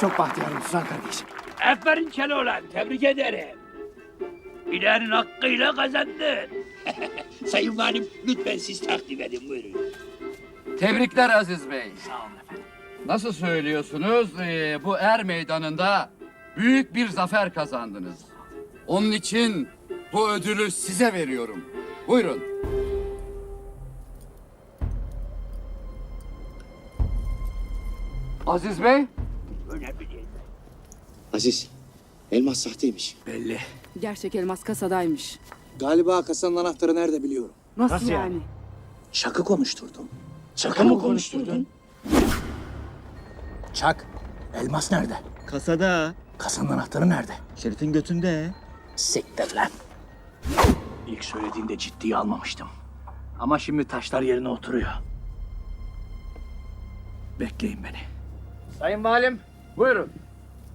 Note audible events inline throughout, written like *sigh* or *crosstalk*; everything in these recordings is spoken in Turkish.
Çok bahtiyarım Suzan kardeşim. Aferin Keloğlan, tebrik ederim. İlerin hakkıyla kazandın. *laughs* Sayın Valim, lütfen siz takdim edin, buyurun. Tebrikler Aziz Bey. Sağ olun efendim. Nasıl söylüyorsunuz? Ee, bu er meydanında büyük bir zafer kazandınız. Onun için bu ödülü size veriyorum. Buyurun. Aziz Bey, Önemli değil. Aziz, elmas sahteymiş. Belli. Gerçek elmas kasadaymış. Galiba kasanın anahtarı nerede biliyorum. Nasıl, yani? Çak'ı konuşturdum. Şaka mı konuşturdun? Çak, elmas nerede? Kasada. Kasanın anahtarı nerede? Şerif'in götünde. Siktir lan. İlk söylediğinde ciddiye almamıştım. Ama şimdi taşlar yerine oturuyor. Bekleyin beni. Sayın Valim, buyurun.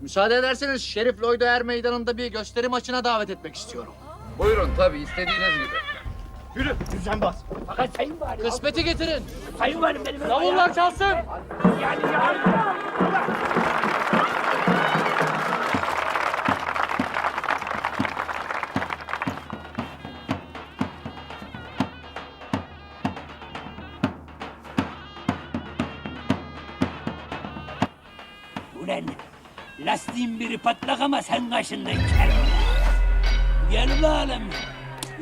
Müsaade ederseniz Şerif Lloyd'u er meydanında bir gösteri maçına davet etmek istiyorum. Buyurun tabii istediğiniz gibi. Yürü, düzen bas. Fakat Sayın Valim... Kısmeti getirin. Sayın Valim benim... Davullar çalsın. Yani ya... biri patlak ama sen kaşındın kel. Gel bakalım.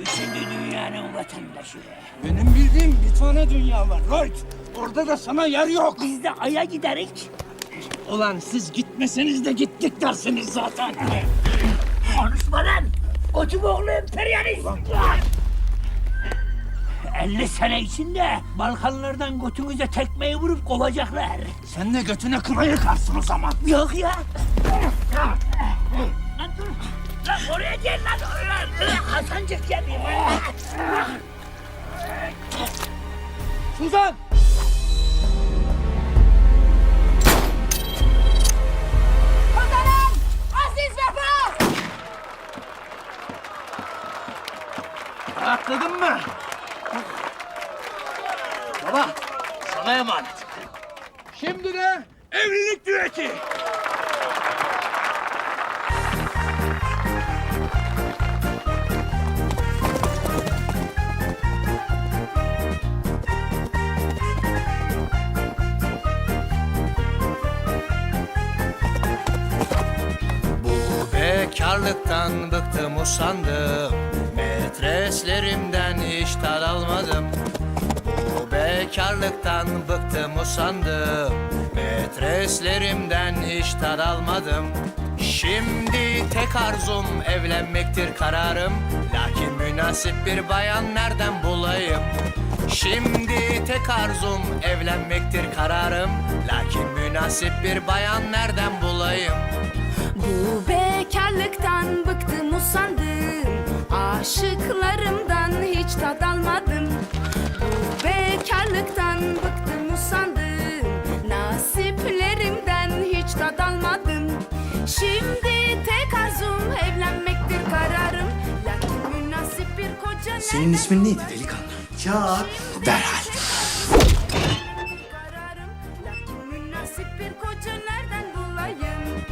Üçüncü dünyanın vatandaşı. Benim bildiğim bir tane dünya var Lloyd. Orada da sana yer yok. Biz de Ay'a giderik. Ulan siz gitmeseniz de gittik dersiniz zaten. Konuşma lan! Koçum oğlu emperyalist! 50 sene içinde Balkanlardan götünüze tekmeyi vurup kovacaklar. Sen de götüne kına yıkarsın o zaman. Yok ya! Lan dur! Lan oraya gel lan! Lan Hasancık geleyim. Suzan! Komutanım! Usandım. Metreslerimden hiç tad almadım. Bu bekarlıktan bıktım usandım. Metreslerimden hiç tad almadım. Şimdi tek arzum evlenmektir kararım. Lakin münasip bir bayan nereden bulayım? Şimdi tek arzum evlenmektir kararım. Lakin münasip bir bayan nereden bulayım hiç tad almadım Bu bekarlıktan bıktım usandım Nasiplerimden hiç tad almadım Şimdi tek arzum evlenmektir kararım Lakin münasip bir koca Senin ismin neydi delikanlı? Çak. Derhal. bir koca nereden bulayım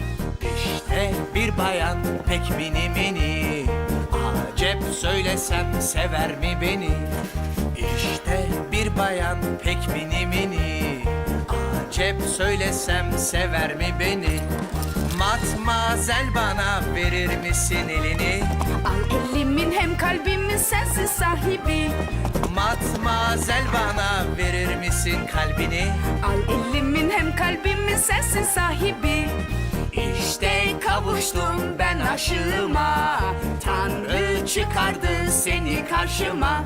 İşte bir bayan pek mini söylesem sever mi beni? İşte bir bayan pek mini mini. Acep söylesem sever mi beni? Matmazel bana verir misin elini? Al elimin hem kalbimin sensin sahibi. Matmazel bana verir misin kalbini? Al elimin hem kalbimin sensin sahibi kavuştum ben aşığıma. Tanrı çıkardı seni karşıma.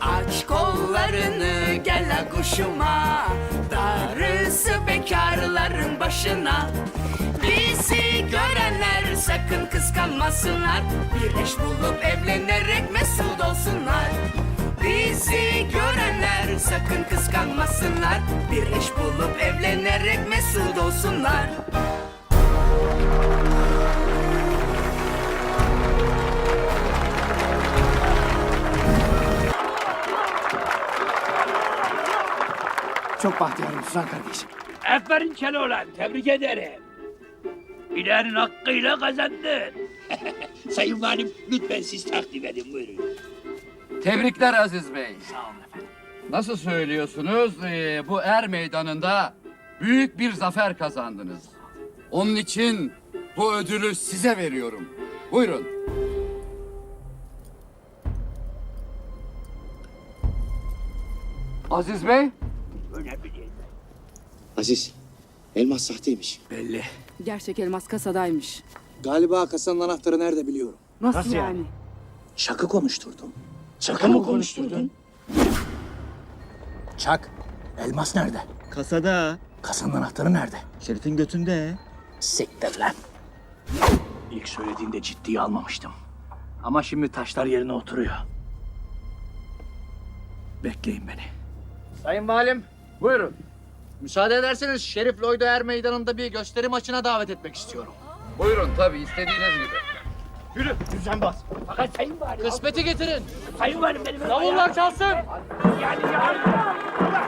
Aç kollarını gel kuşuma. Darısı bekarların başına. Bizi görenler sakın kıskanmasınlar. Bir eş bulup evlenerek mesut olsunlar. Bizi görenler sakın kıskanmasınlar. Bir eş bulup evlenerek mesut olsunlar Çok bahtiyarım Suzan kardeşim. Aferin Keloğlan, tebrik ederim. İlerin hakkıyla kazandın. *laughs* Sayın Valim lütfen siz takdim edin buyurun. Tebrikler Aziz Bey. Sağ olun efendim. Nasıl söylüyorsunuz? Ee, bu er meydanında büyük bir zafer kazandınız. Onun için bu ödülü size veriyorum. Buyurun. Aziz Bey. Aziz, elmas sahteymiş. Belli. Gerçek elmas kasadaymış. Galiba kasanın anahtarı nerede biliyorum. Nasıl, yani? Çak'ı konuşturdum. Çak'ı mı konuşturdun? Çak, elmas nerede? Kasada. Kasanın anahtarı nerede? Şerif'in götünde. Siktir lan. İlk söylediğinde ciddiye almamıştım. Ama şimdi taşlar yerine oturuyor. Bekleyin beni. Sayın Valim, buyurun. Müsaade ederseniz Şerif Lloyd'u Er Meydanı'nda bir gösteri maçına davet etmek istiyorum. Buyurun tabii istediğiniz gibi. Fakat Sayın Valim... Kısmeti getirin. Sayın Valim benim... Davullar çalsın. Yani yani... Ulan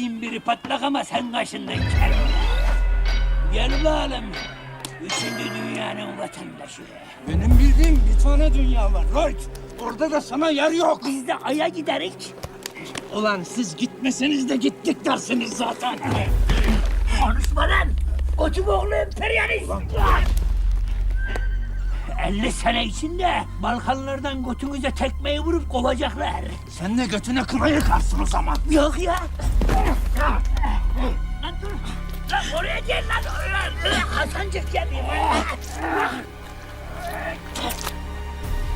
lastiğin biri patlak ama sen kaşındın kel. Gel bakalım. Üçüncü dünyanın vatandaşı. Benim bildiğim bir tane dünya var Lloyd. Orada da sana yer yok. Biz de Ay'a giderik. Ulan siz gitmeseniz de gittik dersiniz zaten. Konuşma lan! Koçumoğlu emperyalist! 50 sene içinde Balkanlardan götünüze tekmeyi vurup kovacaklar. Sen de götüne kına yıkarsın o zaman. Yok ya. Lan dur. Lan oraya gel lan oraya. Hasancık geleyim.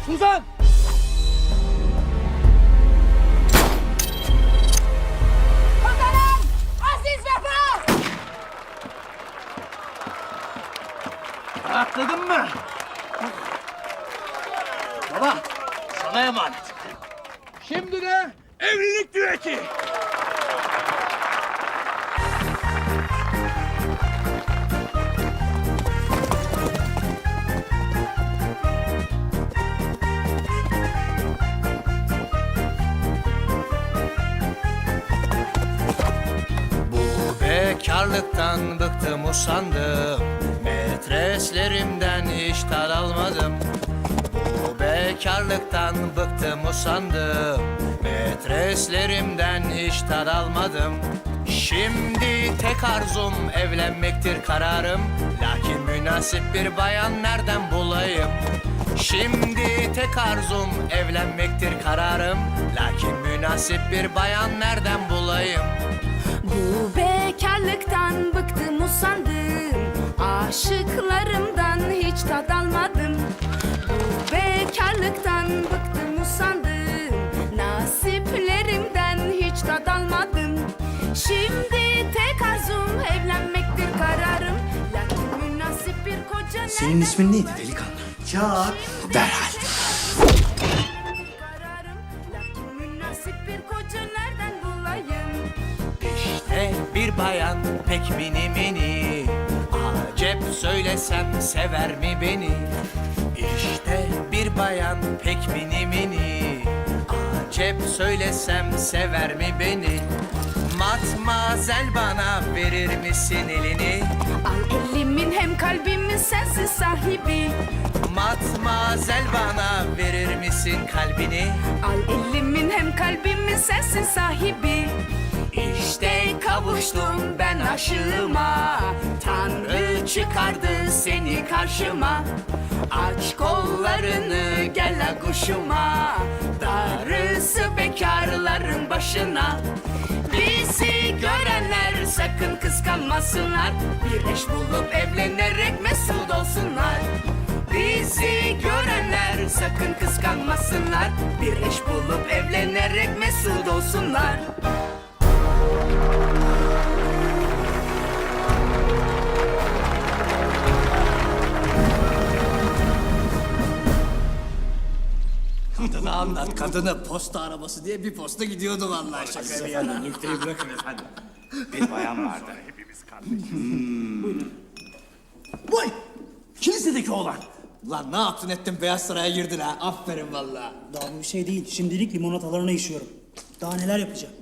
Suzan! Komutanım! Aziz Vefa! Rahatladın mı? Baba, sana emanet. Şimdi de Evlilik düeti. Bu bekarlıktan bıktım usandım bekarlıktan bıktım usandım. Metreslerimden hiç tad almadım. Şimdi tek arzum evlenmektir kararım. Lakin münasip bir bayan nereden bulayım? Şimdi tek arzum evlenmektir kararım. Lakin münasip bir bayan nereden bulayım? Bu bekarlıktan bıktım usandım. Aşıklarımdan hiç tad almadım Senin ismin neydi delikanlı? Çak. Derhal. İşte bir bayan pek mini mini Acep söylesem sever mi beni İşte bir bayan pek mini mini Acep söylesem sever mi beni Matmazel bana verir misin elini elimin hem kalbimin sensin sahibi. Matmazel bana verir misin kalbini? Al elimin hem kalbimin sensin sahibi kavuştum ben aşığıma. Tanrı çıkardı seni karşıma. Aç kollarını gel kuşuma. Darısı bekarların başına. Bizi görenler sakın kıskanmasınlar. Bir eş bulup evlenerek mesut olsunlar. Bizi görenler sakın kıskanmasınlar. Bir eş bulup evlenerek mesut olsunlar Kadını anlat, kadını posta arabası diye bir posta gidiyordu vallahi şaka bir yana. Nükteyi bırakın efendim. Bir bayan vardı. Hepimiz kardeşiz. Vay! Kilisedeki oğlan. Lan ne yaptın ettin Beyaz Saray'a girdin ha. Aferin valla. Daha bu bir şey değil. Şimdilik limonatalarına işiyorum. Daha neler yapacağım.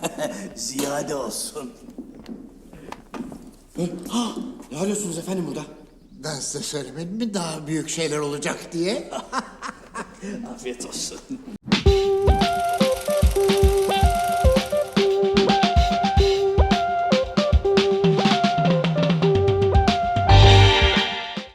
*laughs* Ziyade olsun. Ne arıyorsunuz efendim burada? Ben size söylemedim mi daha büyük şeyler olacak diye? *laughs* *laughs* Afiyet olsun.